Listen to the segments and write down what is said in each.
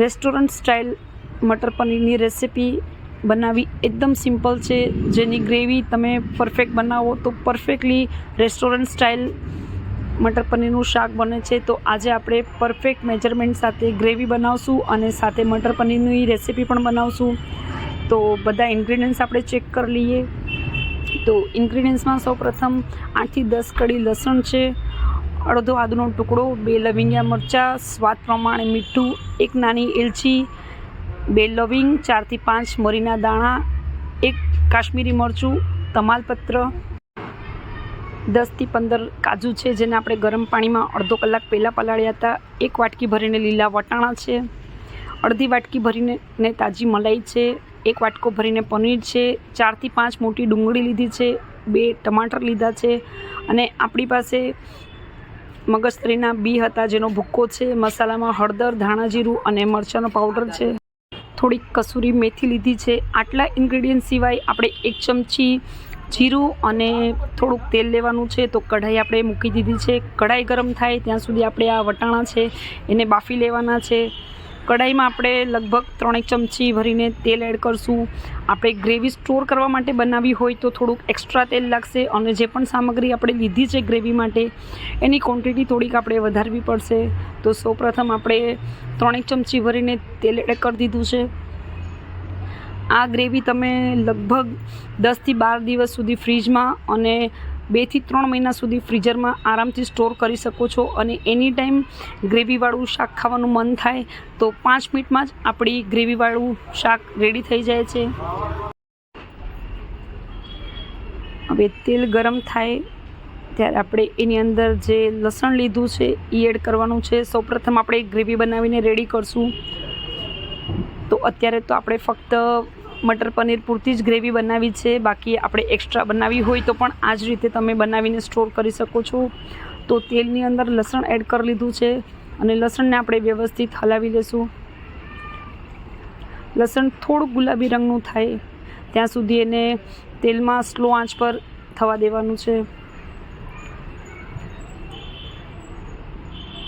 Restaurant style મટર પનીરની recipe બનાવવી એકદમ સિમ્પલ છે. જેની ગ્રેવી તમે પરફેક્ટ બનાવો તો પરફેક્ટલી રેસ્ટોરન્ટ સ્ટાઇલ મટર પનીરનું શાક બને છે. તો આજે આપણે પરફેક્ટ મેજરમેન્ટ સાથે ગ્રેવી બનાવશું અને સાથે મટર પનીરની રેસિપી પણ બનાવશું. તો બધા ઇન્ગ્રીડિયન્ટ્સ આપણે ચેક કરી લઈએ. તો ઇન્ગ્રીડિયન્ટ્સમાં સૌપ્રથમ આઠથી દસ કડી લસણ છે. અડધો આદુનો ટુકડો, બે લવિંગિયા મરચાં, સ્વાદ પ્રમાણે મીઠું, એક નાની એલચી, બે લવિંગ, ચારથી પાંચ મરીના દાણા, એક કાશ્મીરી મરચું, તમાલપત્ર, દસથી પંદર કાજુ છે જેને આપણે ગરમ પાણીમાં અડધો કલાક પહેલાં પલાળ્યા હતા. એક વાટકી ભરીને લીલા વટાણા છે, અડધી વાટકી ભરીને ને તાજી મલાઈ છે, એક વાટકો ભરીને પનીર છે, ચારથી પાંચ મોટી ડુંગળી લીધી છે, બે ટમાટર લીધા છે અને આપણી પાસે મગજતરીના બી હતા જેનો ભૂક્કો છે. મસાલામાં હળદર ધાણા જીરું અને મરચાંનો પાવડર છે. થોડીક કસૂરી મેથી લીધી છે. આટલા ઇન્ગ્રેડિયન્ટ સિવાય આપણે એક ચમચી જીરું અને થોડુંક તેલ લેવાનું છે તો કઢાઈ આપણે મૂકી દીધી છે. કઢાઈ ગરમ થાય ત્યાં સુધી આપણે આ વટાણા છે એને બાફી લેવાના છે. કઢાઈમાં આપણે લગભગ ત્રણેક ચમચી ભરીને તેલ એડ કરશું. આપણે ગ્રેવી સ્ટોર કરવા માટે બનાવવી હોય તો થોડુંક એક્સ્ટ્રા તેલ લાગશે અને જે પણ સામગ્રી આપણે લીધી છે ગ્રેવી માટે, એની ક્વોન્ટિટી થોડીક આપણે વધારવી પડશે. તો સૌપ્રથમ આપણે ત્રણેક ચમચી ભરીને તેલ એડ કરી દીધું છે. આ ગ્રેવી તમે લગભગ દસથી બાર દિવસ સુધી ફ્રીજમાં અને બેથી ત્રણ મહિના સુધી ફ્રીઝરમાં આરામથી સ્ટોર કરી શકો છો અને એની ટાઈમ ગ્રેવીવાળું શાક ખાવાનું મન થાય તો પાંચ મિનિટમાં જ આપણી ગ્રેવીવાળું શાક રેડી થઈ જાય છે. હવે તેલ ગરમ થાય ત્યારે આપણે એની અંદર જે લસણ લીધું છે એ એડ કરવાનું છે. સૌપ્રથમ આપણે ગ્રેવી બનાવીને રેડી કરશું. તો અત્યારે તો આપણે ફક્ત મટર પનીર પૂરતી જ ગ્રેવી બનાવી છે. બાકી આપણે એક્સ્ટ્રા બનાવી હોય તો પણ આ જ રીતે તમે બનાવીને સ્ટોર કરી શકો છો. તો તેલની અંદર લસણ એડ કરી લીધું છે અને લસણને આપણે વ્યવસ્થિત હલાવી લેશું. લસણ થોડું ગુલાબી રંગનું થાય. ત્યાં સુધી એને તેલમાં સ્લો આંચ પર થવા દેવાનું છે.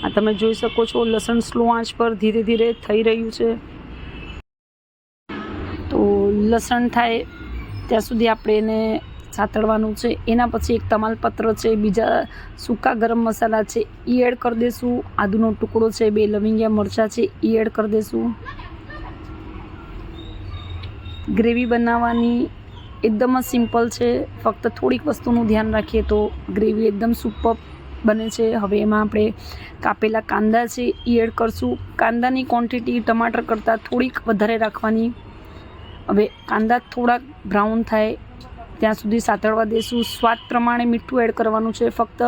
આ તમે જોઈ શકો છો, લસણ સ્લો આંચ પર ધીરે ધીરે થઈ રહ્યું છે. લસણ થાય, ત્યાં સુધી આપણે એને સાતળવાનું છે. એના પછી એક તમાલપત્ર છે, બીજા સૂકા ગરમ મસાલા છે એ એડ કરી દઈશું આદુનો ટુકડો છે, બે લવિંગિયા મરચાં છે એ એડ કરી દઈશું ગ્રેવી બનાવવાની એકદમ જ સિમ્પલ છે. ફક્ત થોડીક વસ્તુનું ધ્યાન રાખીએ તો ગ્રેવી એકદમ સુપર બને છે. હવે એમાં આપણે કાપેલા કાંદા છે એ એડ કરશું. કાંદાની ક્વોન્ટિટી ટમાટર કરતાં થોડીક વધારે રાખવાની. હવે કાંદા થોડાક બ્રાઉન થાય, ત્યાં સુધી સાતળવા દઈશું સ્વાદ પ્રમાણે મીઠું એડ કરવાનું છે. ફક્ત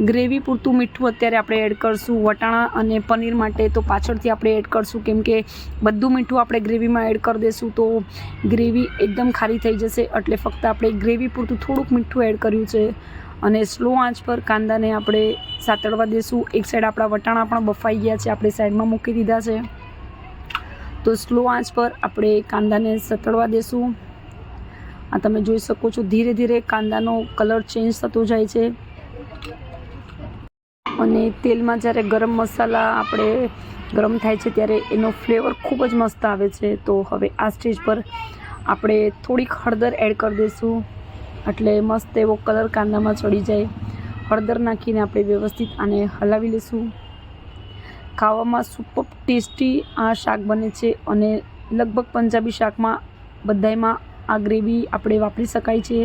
ગ્રેવી પૂરતું મીઠું અત્યારે આપણે એડ કરશું. વટાણા અને પનીર માટે તો પાછળથી આપણે એડ કરશું. કેમ કે બધું મીઠું આપણે ગ્રેવીમાં એડ કરી દઈશું તો ગ્રેવી એકદમ ખારી થઈ જશે. એટલે ફક્ત આપણે ગ્રેવી પૂરતું થોડુંક મીઠું એડ કર્યું છે. અને સ્લો આંચ પર કાંદાને આપણે સાતળવા દઈશું એક સાઈડ આપણા વટાણા પણ બફાઈ ગયા છે. આપણે સાઈડમાં મૂકી દીધા છે. તો સ્લો આંચ પર આપણે કાંદાને સતળવા દેશું. આ તમે જોઈ શકો છો, ધીરે ધીરે કાંદાનો કલર ચેન્જ થતો જાય છે. અને તેલમાં જ્યારે ગરમ મસાલા આપણે ગરમ થાય છે, ત્યારે એનો ફ્લેવર ખૂબ જ મસ્ત આવે છે. તો હવે આ સ્ટેજ પર આપણે થોડીક હળદર એડ કરી દઈશું. એટલે મસ્ત એવો કલર કાંદામાં ચડી જાય. હળદર નાખીને આપણે વ્યવસ્થિત આને હલાવી લઈશું. ખાવામાં સુપર ટેસ્ટી આ શાક બને છે અને લગભગ પંજાબી શાકમાં બધાયમાં આ ગ્રેવી આપણે વાપરી શકાય છે.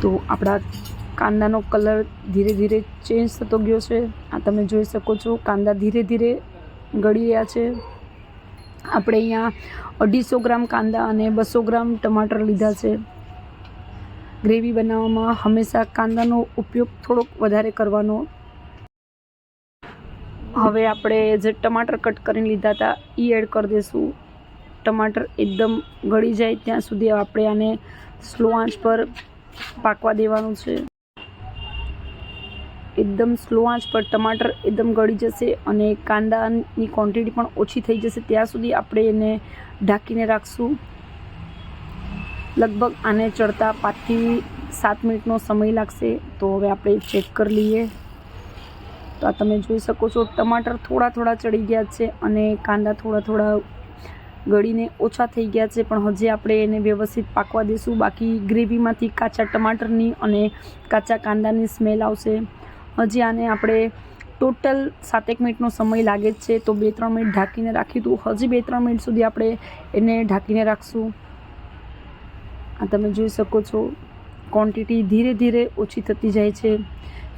તો આપણા કાંદાનો કલર ધીરે ધીરે ચેન્જ થતો ગયો છે. આ તમે જોઈ શકો છો, કાંદા ધીરે ધીરે ગળી રહ્યા છે. આપણે અહીંયા અઢીસો ગ્રામ કાંદા અને બસો ગ્રામ ટમાટર લીધા છે. ગ્રેવી બનાવવામાં હંમેશા કાંદાનો ઉપયોગ થોડોક વધારે કરવાનો હવે આપણે જે ટમાટર કટ કરીને લીધા હતા એ એડ કરી દઈશું ટમાટર એકદમ ગળી જાય ત્યાં સુધી આપણે આને સ્લો આંચ પર પાકવા દેવાનું છે. એકદમ સ્લો આંચ પર ટમાટર એકદમ ગળી જશે અને કાંદાની ક્વોન્ટિટી પણ ઓછી થઈ જશે. ત્યાં સુધી આપણે એને ઢાંકીને રાખશું. લગભગ આને ચડતા પાંચથી સાત મિનિટનો સમય લાગશે. તો હવે આપણે ચેક કરી લઈએ. તો આ તમે જોઈ શકો છો, ટમાટર થોડા થોડા ચડી ગયા છે અને કાંદા થોડા થોડા ગળીને ઓછા થઈ ગયા છે, પણ હજી આપણે એને વ્યવસ્થિત પાકવા દઈશું. બાકી ગ્રેવીમાંથી કાચા ટમાટરની અને કાચા કાંદાની સ્મેલ આવશે. હજી આને આપણે ટોટલ સાતેક મિનિટનો સમય લાગે જ છે, તો બે ત્રણ મિનિટ ઢાંકીને રાખ્યું હતું હજી બે ત્રણ મિનિટ સુધી આપણે એને ઢાંકીને રાખશું. આ તમે જોઈ શકો છો ક્વોન્ટિટી ધીરે ધીરે ઓછી થતી જાય છે.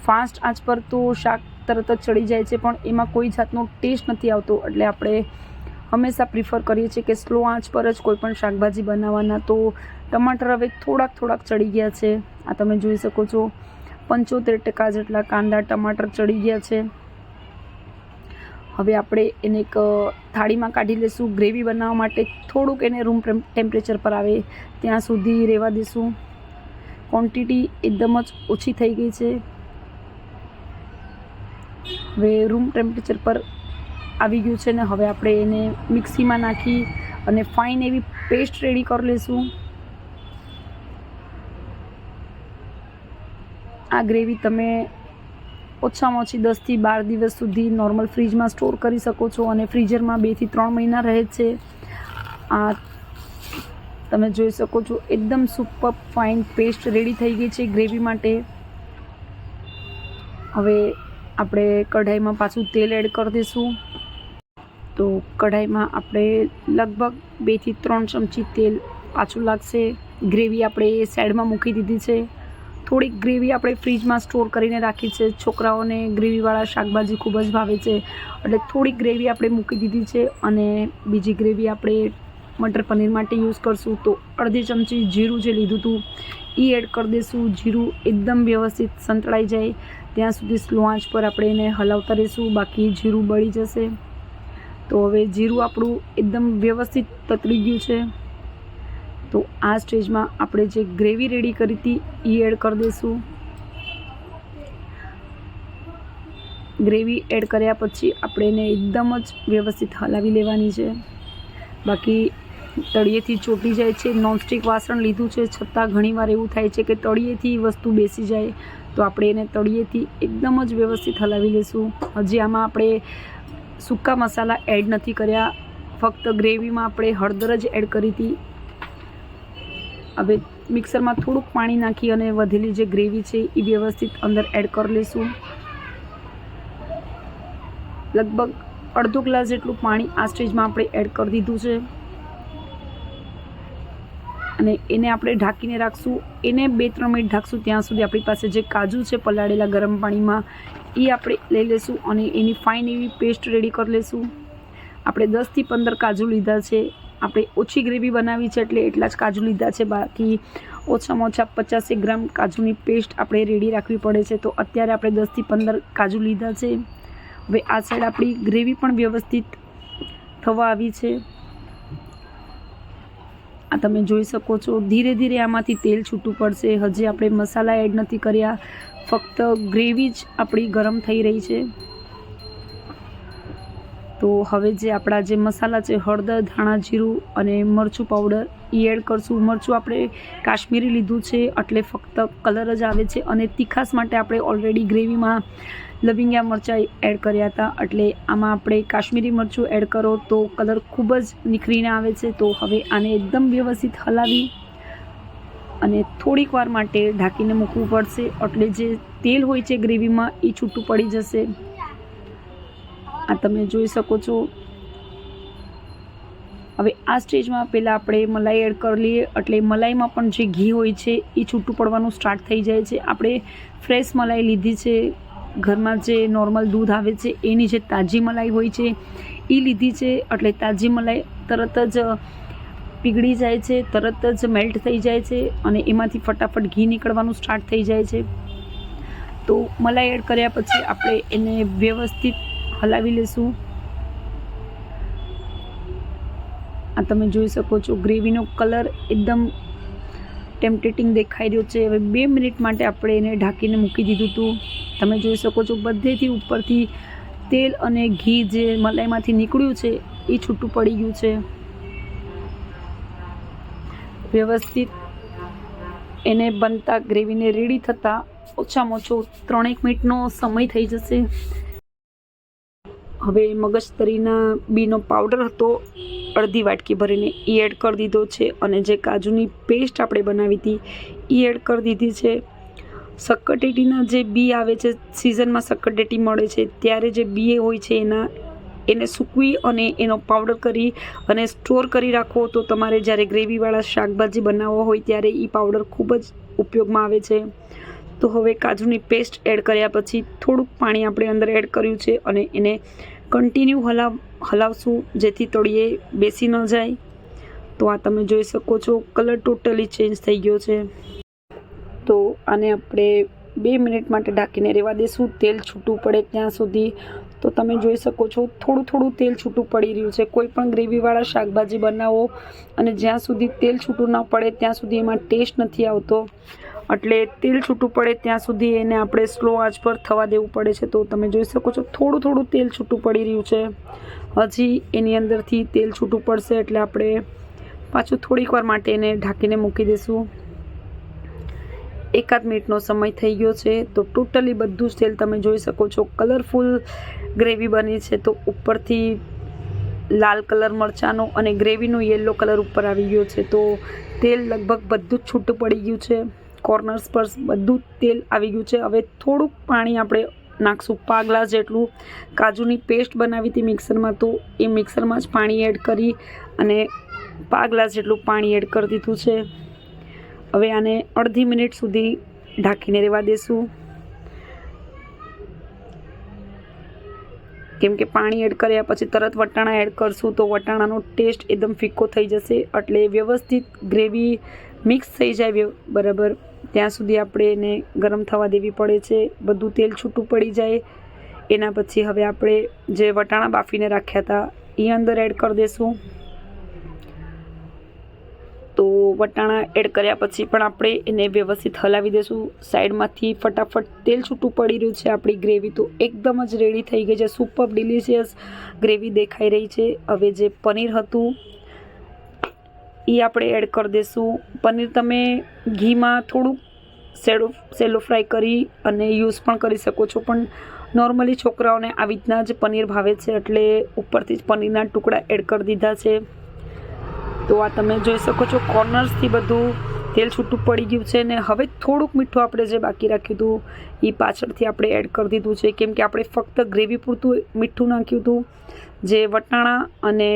ફાસ્ટ આંચ પર તો શાક તરત જ ચડી જાય છે, પણ એમાં કોઈ જાતનો ટેસ્ટ નથી આવતો. એટલે આપણે હંમેશા પ્રિફર કરીએ છીએ કે સ્લો આંચ પર જ કોઈ પણ શાકભાજી બનાવવાના. તો ટમાટર હવે થોડાક થોડાક ચડી ગયા છે. આ તમે જોઈ શકો છો, પંચોતેર ટકા જેટલા કાંદા ટમાટર ચડી ગયા છે. હવે આપણે એને એક થાળીમાં કાઢી લઈશું ગ્રેવી બનાવવા માટે થોડુંક એને રૂમ ટેમ્પરેચર પર આવે. ત્યાં સુધી રહેવા દઈશું ક્વોન્ટિટી એકદમ જ ઓછી થઈ ગઈ છે. હવે રૂમ ટેમ્પરેચર પર આવી ગયું છે ને હવે આપણે એને મિક્સીમાં નાખી અને ફાઇન એવી પેસ્ટ રેડી કરી લઈશું. આ ગ્રેવી તમે ઓછામાં ઓછી દસથી બાર દિવસ સુધી નોર્મલ ફ્રીજમાં સ્ટોર કરી શકો છો અને ફ્રીઝરમાં બેથી ત્રણ મહિના રહે છે. આ તમે જોઈ શકો છો એકદમ સુપર ફાઇન પેસ્ટ રેડી થઈ ગઈ છે ગ્રેવી માટે. હવે આપણે કઢાઈમાં પાછું તેલ એડ કરી દઈશું. તો કઢાઈમાં આપણે લગભગ બેથી ત્રણ ચમચી તેલ પાછું લાગશે. ગ્રેવી આપણે સાઈડમાં મૂકી દીધી છે. થોડીક ગ્રેવી આપણે ફ્રીજમાં સ્ટોર કરીને રાખી છે. છોકરાઓને ગ્રેવીવાળા શાકભાજી ખૂબ જ ભાવે છે. એટલે થોડીક ગ્રેવી આપણે મૂકી દીધી છે અને બીજી ગ્રેવી આપણે મટર પનીર માટે યુઝ કરશું. તો અડધી ચમચી જીરું જે લીધું હતું એ એડ કરી દઈશું. જીરું એકદમ વ્યવસ્થિત સંતળાઈ જાય. ત્યાં સુધી સ્લો આંચ પર આપણે એને હલાવતા રહીશું, બાકી જીરું બળી જશે. તો હવે જીરું આપણું એકદમ વ્યવસ્થિત તતરી ગયું છે. તો આ સ્ટેજમાં આપણે જે ગ્રેવી રેડી કરી હતી એ એડ કરી દઈશું. ગ્રેવી એડ કર્યા પછી આપણે એને એકદમ જ વ્યવસ્થિત હલાવી લેવાની છે. બાકી તળિયેથી ચોટી જાય છે. નોનસ્ટિક વાસણ લીધું છે. છતાં ઘણીવાર એવું થાય છે કે તળિયેથી વસ્તુ બેસી જાય. તો આપણે એને તળિયેથી એકદમ જ વ્યવસ્થિત હલાવી લઈશું હજી આમાં આપણે સૂકા મસાલા એડ નથી કર્યા. ફક્ત ગ્રેવીમાં આપણે હળદર જ એડ કરી હતી. હવે મિક્સરમાં થોડુંક પાણી નાખી અને વધેલી જે ગ્રેવી છે એ વ્યવસ્થિત અંદર એડ કરી લઈશું લગભગ અડધો ગ્લાસ જેટલું પાણી આ સ્ટેજમાં આપણે એડ કરી દીધું છે. અને એને આપણે ઢાંકીને રાખશું. એને બે, ત્રણ મિનિટ ઢાંકશું ત્યાં સુધી આપણી પાસે જે કાજુ છે પલાળેલા ગરમ પાણીમાં એ આપણે લઈ લઈશું અને એની ફાઇન એવી પેસ્ટ રેડી કરી લઈશું આપણે દસથી પંદર કાજુ લીધા છે. આપણે ઓછી ગ્રેવી બનાવી છે એટલે એટલા જ કાજુ લીધા છે. બાકી ઓછામાં ઓછા પચાસેક ગ્રામ કાજુની પેસ્ટ આપણે રેડી રાખવી પડે છે. તો અત્યારે આપણે દસથી પંદર કાજુ લીધા છે. હવે આ સાઈડ આપણી ગ્રેવી પણ વ્યવસ્થિત થવા આવી છે. આ તમે જોઈ શકો છો. ધીરે ધીરે આમાંથી તેલ છૂટું પડશે. હજી આપણે મસાલા એડ નથી કર્યા. ફક્ત ગ્રેવી જ આપણી ગરમ થઈ રહી છે. તો હવે જે આપણા જે મસાલા છે, હળદર, ધાણા જીરું અને મરચું પાવડર એ એડ કરશું. મરચું આપણે કાશ્મીરી લીધું છે એટલે ફક્ત કલર જ આવે છે અને તીખાસ માટે આપણે ઓલરેડી ગ્રેવીમાં લવિંગિયા મરચાં એડ કર્યા હતા. એટલે આમાં આપણે કાશ્મીરી મરચું એડ કરો તો કલર ખૂબ જ નીખરીને આવે છે. તો હવે આને એકદમ વ્યવસ્થિત હલાવી અને થોડીક વાર માટે ઢાંકીને મૂકવું પડશે. એટલે જે તેલ હોય છે ગ્રેવીમાં એ છૂટું પડી જશે. આ તમે જોઈ શકો છો. હવે આ સ્ટેજમાં પહેલાં આપણે મલાઈ એડ કરી લઈએ. એટલે મલાઈમાં પણ જે ઘી હોય છે એ છૂટું પડવાનું સ્ટાર્ટ થઈ જાય છે. આપણે ફ્રેશ મલાઈ લીધી છે. ઘરમાં જે નોર્મલ દૂધ આવે છે, એની જે તાજી મલાઈ હોય છે એ લીધી છે, એટલે તાજી મલાઈ તરત જ પીગળી જાય છે, તરત જ મેલ્ટ થઈ જાય છે, અને એમાંથી ફટાફટ ઘી નીકળવાનું સ્ટાર્ટ થઈ જાય છે. તો મલાઈ એડ કર્યા પછી આપણે એને વ્યવસ્થિત હલાવી લઈશું આ તમે જોઈ શકો છો, ગ્રેવીનો કલર એકદમ ટેમ્પટેટિંગ દેખાઈ રહ્યો છે. હવે બે મિનિટ માટે આપણે એને ઢાંકીને મૂકી દીધું હતું. તમે જોઈ શકો છો, બધેથી ઉપરથી તેલ અને ઘી જે મલાઈમાંથી નીકળ્યું છે, એ છૂટું પડી ગયું છે. વ્યવસ્થિત એને બનતા ગ્રેવીને રેડી થતાં ઓછામાં ઓછો ત્રણેક મિનિટનો સમય થઈ જશે. હવે મગજતરીના બીનો પાવડર હતો, અડધી વાટકી ભરીને એ એડ કરી દીધો છે અને જે કાજુની પેસ્ટ આપણે બનાવી હતી એ એડ કરી દીધી છે. સક્કરટેટીના જે બી આવે છે સિઝનમાં સક્કરટેટી મળે છે, ત્યારે જે બી હોય છે, એના, એને સૂકવી અને એનો પાવડર કરી અને સ્ટોર કરી રાખો. તો તમારે જ્યારે ગ્રેવીવાળા શાકભાજી બનાવવા હોય, ત્યારે એ પાવડર ખૂબ જ ઉપયોગમાં આવે છે. તો હવે કાજુની પેસ્ટ એડ કર્યા પછી થોડુંક પાણી આપણે અંદર એડ કર્યું છે અને એને કન્ટિન્યુ હલાવ, હલાવશું, જેથી તળીએ બેસી ન જાય. તો આ તમે જોઈ શકો છો કલર ટોટલી ચેન્જ થઈ ગયો છે. તો આને આપણે બે મિનિટ માટે ઢાંકીને રહેવા દેશું. તેલ છૂટું પડે ત્યાં સુધી. તો તમે જોઈ શકો છો, થોડું થોડું તેલ છૂટું પડી રહ્યું છે. કોઈ પણ ગ્રેવીવાળા શાકભાજી બનાવો અને જ્યાં સુધી તેલ છૂટું ન પડે ત્યાં સુધી એમાં ટેસ્ટ નથી આવતો. એટલે તેલ છૂટું પડે ત્યાં સુધી એને આપણે સ્લો આંચ પર થવા દેવું પડે છે. તો તમે જોઈ શકો છો, થોડું થોડું તેલ છૂટું પડી રહ્યું છે. હજી એની અંદરથી તેલ છૂટું પડશે એટલે આપણે પાછું થોડીક વાર માટે એને ઢાંકીને મૂકી દઈશું એકાદ મિનિટનો સમય થઈ ગયો છે, તો ટોટલી બધું જ તેલ તમે જોઈ શકો છો. કલરફુલ ગ્રેવી બની છે, તો ઉપરથી લાલ કલર મરચાંનો અને ગ્રેવીનો યલો કલર ઉપર આવી ગયો છે, તો તેલ લગભગ બધું જ છૂટું પડી ગયું છે. કોર્નર્સ પર બધું તેલ આવી ગયું છે. હવે થોડુંક પાણી આપણે નાખશું પા ગ્લાસ જેટલું. કાજુની પેસ્ટ બનાવી હતી મિક્સરમાં, તો એ મિક્સરમાં જ પાણી એડ કરી અને પા ગ્લાસ જેટલું પાણી એડ કરી દીધું છે. હવે આને અડધી મિનિટ સુધી ઢાંકીને રહેવા દેશું. કેમ કે પાણી એડ કર્યા પછી તરત વટાણા એડ કરશું તો વટાણાનો ટેસ્ટ એકદમ ફિક્કો થઈ જશે. એટલે વ્યવસ્થિત ગ્રેવી મિક્સ થઈ જાય બરાબર. ત્યાં સુધી આપણે એને ગરમ થવા દેવી પડે છે. બધું તેલ છૂટું પડી જાય. એના પછી હવે આપણે જે વટાણા બાફીને રાખ્યા હતા એ અંદર એડ કરી દઈશું તો વટાણા એડ કર્યા પછી પણ આપણે એને વ્યવસ્થિત હલાવી દઈશું સાઈડમાંથી ફટાફટ તેલ છૂટું પડી રહ્યું છે આપણી ગ્રેવી તો એકદમ જ રેડી થઈ ગઈ છે. સુપર ડિલિશિયસ ગ્રેવી દેખાઈ રહી છે. હવે જે પનીર હતું, એ આપણે એડ કરી દઈશું પનીર તમે ઘીમાં થોડુંક સેડો, સેલો ફ્રાય કરી અને યુઝ પણ કરી શકો છો. પણ નોર્મલી છોકરાઓને આવી રીતના જ પનીર ભાવે છે એટલે ઉપરથી જ પનીરના ટુકડા એડ કરી દીધા છે. તો આ તમે જોઈ શકો છો કોર્નર્સથી બધું તેલ છૂટું પડી ગયું છે ને હવે થોડુંક મીઠું આપણે જે બાકી રાખ્યું હતું એ પાછળથી આપણે એડ કરી દીધું છે. કેમ કે આપણે ફક્ત ગ્રેવી પૂરતું મીઠું નાખ્યું હતું, જે વટાણા અને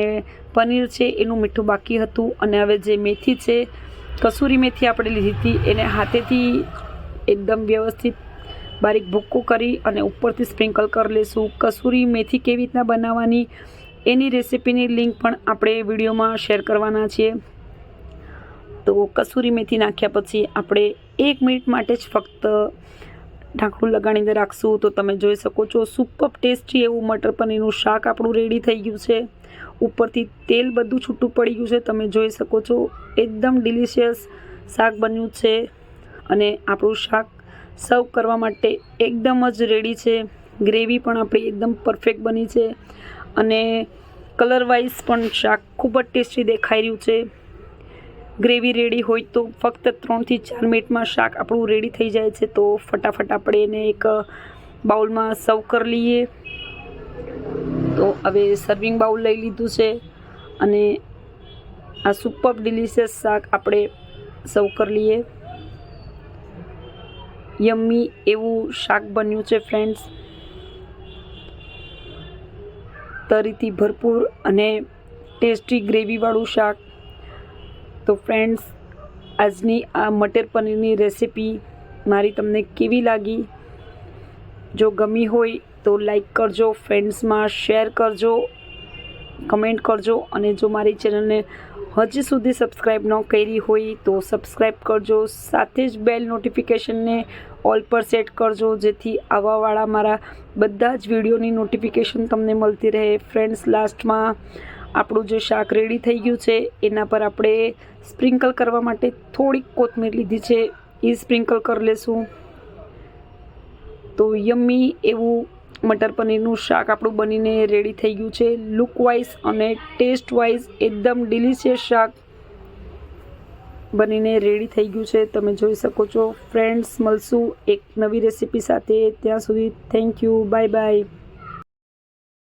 પનીર છે એનું મીઠું બાકી હતું. અને હવે જે મેથી છે, કસૂરી મેથી આપણે લીધી હતી, એને હાથેથી એકદમ વ્યવસ્થિત બારીક ભૂક્કો કરી અને ઉપરથી સ્પ્રિંકલ કરી લઈશું કસૂરી મેથી કેવી રીતના બનાવવાની એની રેસિપીની લિંક પણ આપણે વિડીયોમાં શેર કરવાના છીએ. તો કસૂરી મેથી નાખ્યા પછી આપણે એક મિનિટ માટે જ ફક્ત ઢાંકણું લગાડીને રાખશું. તો તમે જોઈ શકો છો સુપર ટેસ્ટી એવું મટર પનીરનું શાક આપણું રેડી થઈ ગયું છે. ઉપરથી તેલ બધું છૂટું પડી ગયું છે. તમે જોઈ શકો છો, એકદમ ડિલિશિયસ શાક બન્યું છે. અને આપણું શાક સર્વ કરવા માટે એકદમ જ રેડી છે. ગ્રેવી પણ આપણી એકદમ પરફેક્ટ બની છે. અને કલર વાઇઝ પણ શાક ખૂબ જ ટેસ્ટી દેખાઈ રહ્યું છે. ગ્રેવી રેડી હોય તો ફક્ત ત્રણથી ચાર મિનિટમાં શાક આપણું રેડી થઈ જાય છે. તો ફટાફટ આપણે એને એક બાઉલમાં સર્વ કરી લઈએ. તો હવે સર્વિંગ બાઉલ લઈ લીધું છે અને આ સુપર ડિલિશિયસ શાક આપણે સર્વ કરી લઈએ. યમ્મી એવું શાક બન્યું છે ફ્રેન્ડ્સ તરીથી ભરપૂર અને ટેસ્ટી ગ્રેવીવાળું શાક. તો ફ્રેન્ડ્સ આજની આ મટર પનીરની રેસિપી મારી તમને કેવી લાગી? જો ગમી હોય તો લાઈક કરજો ફ્રેન્ડ્સમાં શેર કરજો કમેન્ટ કરજો અને જો મારી ચેનલને હજી સુધી સબસ્ક્રાઈબ ન કરી હોય તો સબસ્ક્રાઈબ કરજો. સાથે જ બેલ નોટિફિકેશનને ઓલ પર સેટ કરજો, જેથી આવાવાળા મારા બધા જ વિડીયોની નોટિફિકેશન તમને મળતી રહે. ફ્રેન્ડ્સ, લાસ્ટમાં આપણું જે શાક રેડી થઈ ગયું છે, એના પર આપણે સ્પ્રિંકલ કરવા માટે થોડીક કોથમીર લીધી છે. એ સ્પ્રિંકલ કરી લેશું. તો યમ્મી એવું મટર પનીરનું શાક આપણું બનીને રેડી થઈ ગયું છે. લુક વાઇઝ અને ટેસ્ટ વાઇઝ એકદમ ડિલિશિયસ શાક બનીને રેડી થઈ ગયું છે. તમે જોઈ શકો છો. ફ્રેન્ડ્સ મળશું એક નવી રેસીપી સાથે. ત્યાં સુધી થેન્ક યુ બાય બાય